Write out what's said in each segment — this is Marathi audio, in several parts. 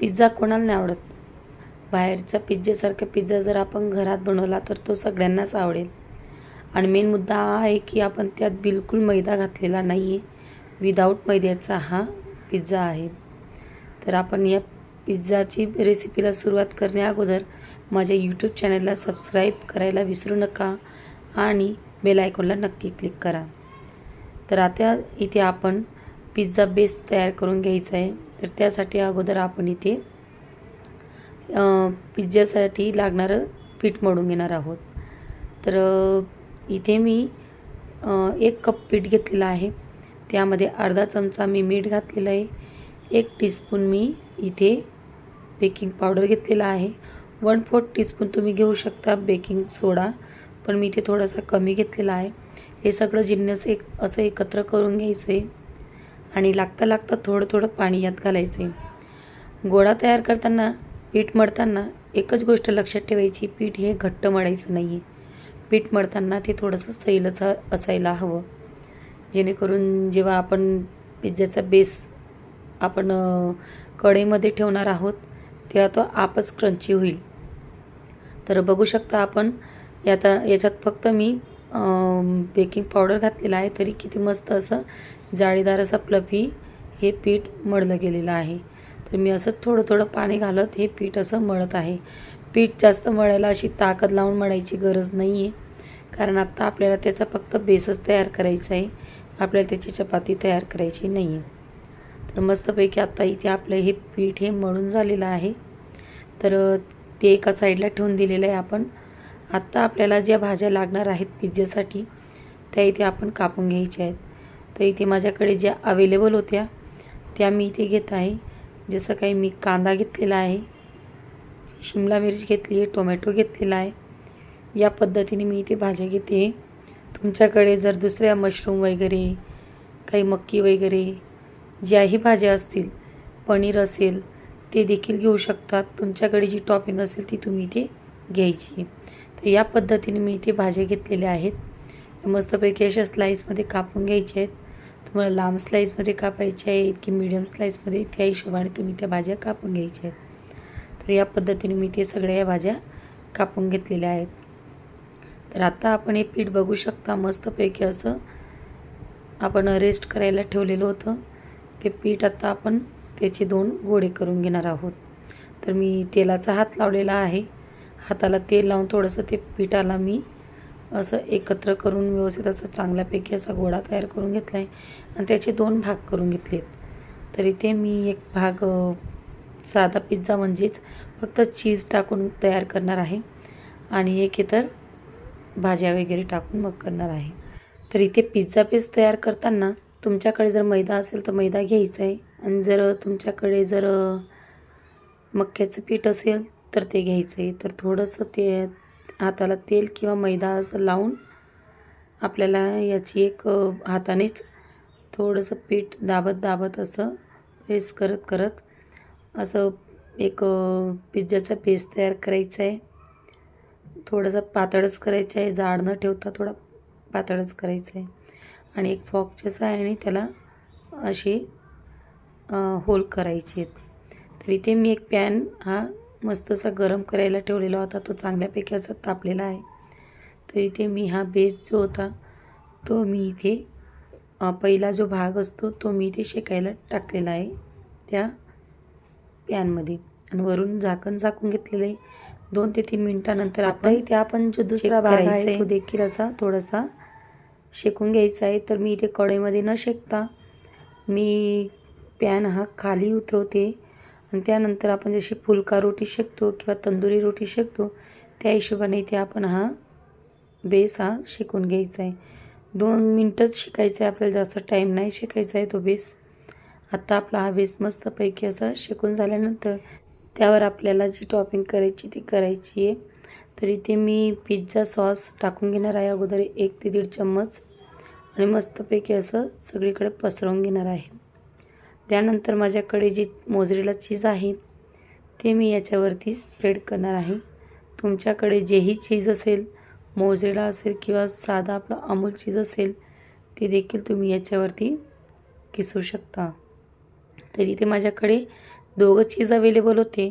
पिझ्झा कोणाला नाही आवडत? बाहेरचा पिझ्झासारखा पिझ्झा जर आपण घरात बनवला तर तो सगळ्यांनाच आवडेल. आणि मेन मुद्दा हा आहे की आपण त्यात बिलकुल मैदा घातलेला नाही आहे विदाऊट मैद्याचा हा पिझ्झा आहे. तर आपण या पिझ्झाची रेसिपीला सुरुवात करण्या अगोदर माझ्या यूट्यूब चॅनलला सबस्क्राईब करायला विसरू नका आणि बेल आयकॉनला नक्की क्लिक करा. तर आता इथे आपण पिझ्झा बेस तयार करून घ्यायचा आहे. तर त्यासाठी अगोदर आपण इथे पिझ्झ्यासाठी पिझ्झासाठी लागणारं पीठ मळून घेणार आहोत. तर इथे मी एक कप पीठ घेतलेलं आहे. त्यामध्ये अर्धा चमचा मी मीठ घातलेलं आहे. एक टीस्पून मी इथे बेकिंग पावडर घेतलेला आहे. वन फोर्थ टीस्पून तुम्ही घेऊ शकता बेकिंग सोडा पण मी इथे थोडासा कमी घेतलेला आहे. हे सगळं जिन्नस एक असं एकत्र करून घ्यायचं आहे आणि लागता लागता थोडं थोडं पाणी यात घालायचं. आहे गोळा तयार करताना पीठ मळताना एकच गोष्ट लक्षात ठेवायची पीठ हे घट्ट मळायचं नाही आहे पीठ मळताना ते थोडंसं सैलच असायला हवं. जेणेकरून जेव्हा आपण पिझ्झाचा बेस आपण कढईमध्ये ठेवणार आहोत तेव्हा तो आपच क्रंची होईल. तर बघू शकता आपण याचा याच्यात फक्त मी बेकिंग पावडर घातलेला आहे तरी किती मस्त असं जाळीदार असा प्लफी हे पीठ मळलं गेलेलं आहे. तर मी असं थोडं थोडं पाणी घालत हे पीठ असं मळत आहे. पीठ जास्त मळायला अशी ताकद लावून मळायची गरज नाही आहे कारण आत्ता आपल्याला त्याचा फक्त बेसच तयार करायचा आहे. आपल्याला त्याची चपाती तयार करायची नाही आहे तर मस्तपैकी आत्ता इथे आपलं हे पीठ हे मळून झालेलं आहे. तर ते एका साईडला ठेवून दिलेलं आहे आपण. आत्ता आपल्याला ज्या भाज्या लागणार आहेत पिझ्झासाठी त्या इथे आपण कापून घ्यायच्या आहेत. तर इथे माझ्याकडे ज्या अवेलेबल होत्या त्या मी इथे घेत आहे. जसं काही मी कांदा घेतलेला आहे शिमला मिरची घेतली आहे टोमॅटो घेतलेला आहे. या पद्धतीने मी इथे भाज्या घेते. तुमच्याकडे जर दुसऱ्या मशरूम वगैरे काही मक्की वगैरे ज्याही भाज्या असतील पनीर असेल ते देखील घेऊ शकतात. तुमच्याकडे जी टॉपिंग असेल ती तुम्ही इथे घ्यायची. तर या पद्धतीने मी इथे भाज्या घेतलेल्या आहेत. मस्तपैकी अशा स्लाईसमध्ये कापून घ्यायचे आहेत. तुम्हाला लांब स्लाईसमध्ये कापायचे आहेत की मीडियम स्लाईसमध्ये त्या हिशोबाने तुम्ही त्या भाज्या कापून घ्यायच्या आहेत. तर या पद्धतीने मी ते सगळ्या या भाज्या कापून घेतलेल्या आहेत. तर आता आपण हे पीठ बघू शकता मस्तपैकी असं आपण रेस्ट करायला ठेवलेलं होतं. ते पीठ आता आपण त्याचे दोन गोळे करून घेणार आहोत. तर मी तेलाचा हात लावलेला आहे. हाताला तेल लावून थोडंसं ते पिठाला मी असं एकत्र करून व्यवस्थित असं चांगल्यापैकी असा गोळा तयार करून घेतला आहे आणि त्याचे दोन भाग करून घेतलेत. तर इथे मी एक भाग साधा पिझ्झा म्हणजेच फक्त चीज टाकून तयार करणार आहे. आणि एक इतर भाज्या वगैरे टाकून मग करणार आहे. तर इथे पिझ्झा पेस्ट तयार करताना तुमच्याकडे जर मैदा असेल तर मैदा घ्यायचा आहे. आणि जर तुमच्याकडे जर मक्याचं पीठ असेल तर ते घ्यायचं आहे. तर थोडंसं ते हाताला तेल किंवा मैदा असं लावून आपल्याला याची एक हातानेच थोडंसं पीठ दाबत दाबत असं प्रेस करत करत असं एक पिझ्झाचा बेस तयार करायचा आहे. थोडंसं पातळच करायचं आहे. जाड न ठेवता थोडा पातळच करायचं आहे. आणि एक फॉकच्या आणि त्याला असे होल करायचे आहेत. तर इथे मी एक पॅन हा मस्त असा गरम करायला ठेवलेला होता. तो चांगल्यापैकी असा तापलेला आहे. तर इथे मी हा बेस जो होता तो मी इथे पहिला जो भाग असतो तो मी इथे शेकायला टाकलेला आहे त्या पॅनमध्ये आणि वरून झाकण झाकून घेतलेलं आहे. दोन ते तीन मिनिटानंतर आपण इथे आपण जो दुसरा भाग आहे तो देखील असा थोडासा शेकून घ्यायचा आहे. तर मी इथे कढईमध्ये न शेकता मी पॅन हा खाली उतरवते. आणि त्यानंतर आपण जशी फुलका रोटी शेकतो किंवा तंदुरी रोटी शेकतो त्या हिशोबाने इथे आपण हा बेस हा शिकून घ्यायचा आहे. दोन मिनटंच शिकायचं आहे आपल्याला जास्त टाईम नाही शिकायचा आहे तो बेस. आत्ता आपला हा बेस मस्तपैकी असा शिकून झाल्यानंतर त्यावर आपल्याला जी टॉपिंग करायची ती करायची आहे. तर इथे मी पिझ्झा सॉस टाकून घेणार आहे अगोदर एक ते दीड चम्मच. आणि मस्तपैकी असं सगळीकडे पसरवून घेणार आहे. त्यानंतर माझ्याकडे जी मोजरेला चीज आहे ते मी याच्यावरती स्प्रेड करणार आहे. तुमच्याकडे जेही चीज असेल मोजरेला असेल किंवा साधा आपला अमूल चीज असेल ते देखील तुम्ही याच्यावरती किसू शकता. तर इथे माझ्याकडे दोघं चीज अवेलेबल होते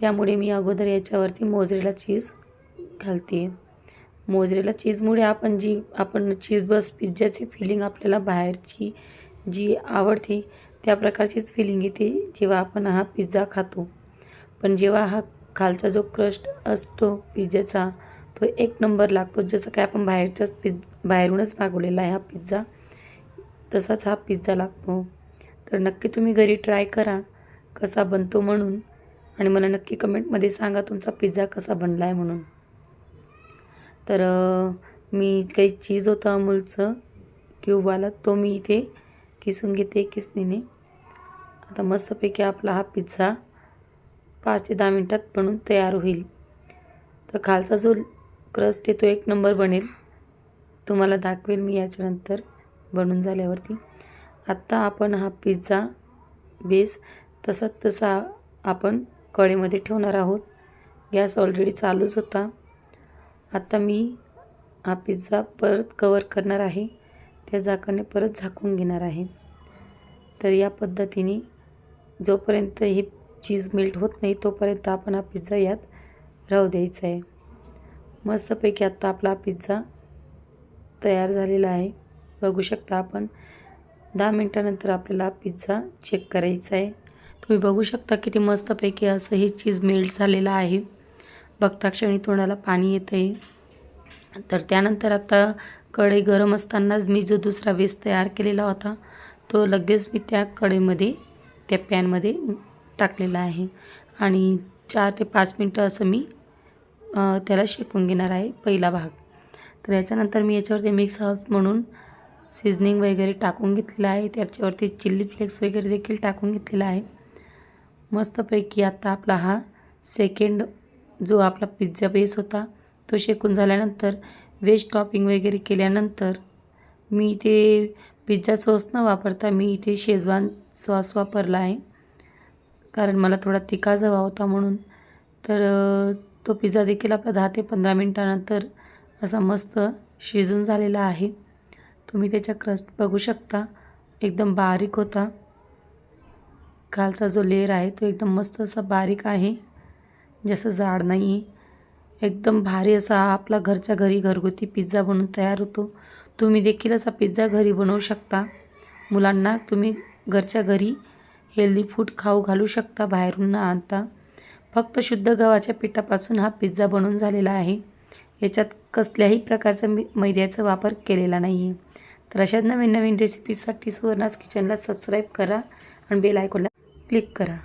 त्यामुळे मी अगोदर याच्यावरती मोजरेला चीज घालते. मोजरेला चीजमुळे आपण जी आपण चीज बस पिझ्झाची फिलिंग आपल्याला बाहेरची जी आवडते त्या प्रकारचीच फिलिंग येते जेव्हा आपण हा पिझ्झा खातो. पण जेव्हा हा खालचा जो क्रस्ट असतो पिझ्झाचा तो एक नंबर लागतो. जसं काय आपण बाहेरच्याच पिझ बाहेरूनच मागवलेला आहे हा पिझ्झा तसाच हा पिझ्झा लागतो. तर नक्की तुम्ही घरी ट्राय करा कसा बनतो म्हणून. आणि मला नक्की कमेंटमध्ये सांगा तुमचा पिझ्झा कसा बनला आहे म्हणून. तर मी काही चीज होतं अमूलचं क्यूबवाला तो मी इथे किसून घेते किसनीने. आता मस्तपैकी आपला हा पिझ्झा पाच ते दहा मिनटात बनून तयार होईल. तर खालचा जो क्रस्ट आहे तो एक नंबर बनेल. तुम्हाला दाखवेल मी याच्यानंतर बनून झाल्यावरती. आत्ता आपण हा पिझ्झा बेस तसा तसा आपण कढईमध्ये ठेवणार आहोत. गॅस ऑलरेडी चालूच होता. आत्ता मी हा पिझ्झा परत कवर करणार आहे. त्या झाकाने परत झाकून घेणार आहे. तर या पद्धतीने जोपर्यंत हे चीज मेल्ट होत नाही तोपर्यंत आपण हा पिझ्झा यात राहू द्यायचा आहे. मस्तपैकी आत्ता आपला पिझ्झा तयार झालेला आहे. बघू शकता आपण दहा मिनटानंतर आपल्याला पिझ्झा चेक करायचा आहे. तुम्ही बघू शकता किती मस्तपैकी असं हे चीज मेल्ट झालेलं आहे. बघता क्षणी तोंडाला पाणी येतं आहे तर त्यानंतर आता कढई गरम असतानाच मी जो दुसरा वेस तयार केलेला होता तो लगेच मी त्या कढईमध्ये त्या पॅनमध्ये टाकलेलं आहे. आणि चार ते पाच मिनटं असं मी त्याला शेकून घेणार आहे पहिला भाग. तर याच्यानंतर मी याच्यावरती मिक्स हाऊस म्हणून सिझनिंग वगैरे टाकून घेतलेलं आहे. त्याच्यावरती चिल्ली फ्लेक्स वगैरे देखील टाकून घेतलेला आहे. मस्तपैकी आता आपला हा सेकंड जो आपला पिझ्झा बेस होता तो शेकून झाल्यानंतर वेज टॉपिंग वगैरे केल्यानंतर मी ते पिझ्झा सॉस न वापरता मी इथे शेजवान सॉस वापरला आहे. कारण मला थोडा तिखा हवा होता म्हणून. तर तो पिझ्झा देखील आपला दहा ते पंधरा मिनटानंतर असा मस्त शिजून झालेला आहे. तुम्ही त्याच्या क्रस्ट बघू शकता. एकदम बारीक होता. खालचा जो लेअर आहे तो एकदम मस्त असा बारीक आहे. जास्त जाड नाही आहे एकदम भारी असा आपला घरच्या घरी घरगुती पिझ्झा बनून तयार होतो. तुम्ही देखील असा पिझ्झा घरी बनवू शकता. मुलांना तुम्ही घरच्या घरी हेल्दी फूड खाऊ घालू शकता बाहेरून न आणता. फक्त शुद्ध गव्हाच्या पिठापासून हा पिझ्झा बनून झालेला आहे. याच्यात कसल्याही प्रकारचा मी मैद्याचा वापर केलेला नाही आहे तर अशाच नवीन नवीन रेसिपीजसाठी सुवर्णास किचनला सबस्क्राईब करा आणि बेल आयकॉनला क्लिक करा.